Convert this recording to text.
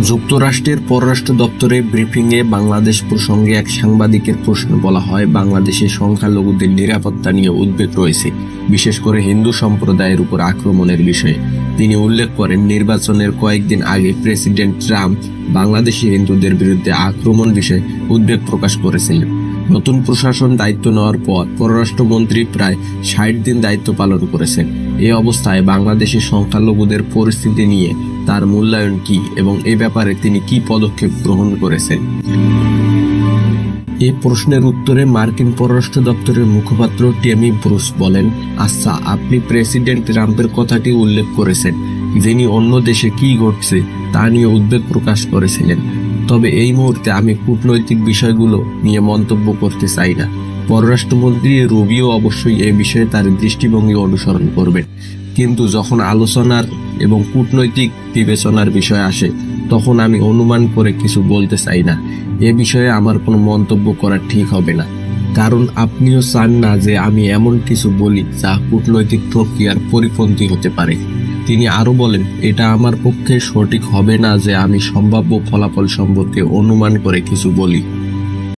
যুক্তরাষ্ট্রের পররাষ্ট্র দপ্তরে ব্রিফিংয়ে বাংলাদেশ প্রসঙ্গে এক সাংবাদিকের প্রশ্ন বলা হয় বাংলাদেশের সংখ্যালঘুদের নিরাপত্তা নিয়ে উদ্বেগ রয়েছে, বিশেষ করে হিন্দু সম্প্রদায়ের উপর আক্রমণের বিষয়ে। তিনি উল্লেখ করেন, নির্বাচনের কয়েকদিন আগে প্রেসিডেন্ট ট্রাম্প বাংলাদেশি হিন্দুদের বিরুদ্ধে আক্রমণ বিষয়ে উদ্বেগ প্রকাশ করেছিলেন। নতুন প্রশাসন দায়িত্ব নেওয়ার পর পররাষ্ট্রমন্ত্রী প্রায় ষাট দিন দায়িত্ব পালন করেছেন। এই অবস্থায় বাংলাদেশের সংখ্যালঘুদের পরিস্থিতি নিয়ে তার মূল্যায়ন কি এবং এ ব্যাপারে তিনি কি পদক্ষেপ গ্রহণ করেছেন? এই প্রশ্নের উত্তরে মার্কিন পররাষ্ট্র দপ্তরের মুখপাত্র টেমি ব্রুস বলেন আচ্ছা আপনি প্রেসিডেন্ট ট্রাম্পের কথাটি উল্লেখ করেছেন। যিনি অন্য দেশে কি ঘটছে তা নিয়ে উদ্বেগ প্রকাশ করেছিলেন। তবে এই মুহূর্তে আমি কূটনৈতিক বিষয়গুলো নিয়ে মন্তব্য করতে চাই না। পররাষ্ট্রমন্ত্রী রবিও অবশ্যই এ বিষয়ে তার দৃষ্টিভঙ্গি অনুসরণ করবেন। কিন্তু যখন আলোচনার এবং কূটনৈতিক বিবেচনার বিষয় আসে, তখন আমি অনুমান করে কিছু বলতে চাই না। এ বিষয়ে আমার কোনো মন্তব্য করা ঠিক হবে না। কারণ আপনিও চান না যে আমি এমন কিছু বলি যা কূটনৈতিক প্রক্রিয়ার পরিপন্থী হতে পারে। তিনি আরও বলেন, এটা আমার পক্ষে সঠিক হবে না যে আমি সম্ভাব্য ফলাফল সম্পর্কে অনুমান করে কিছু বলি।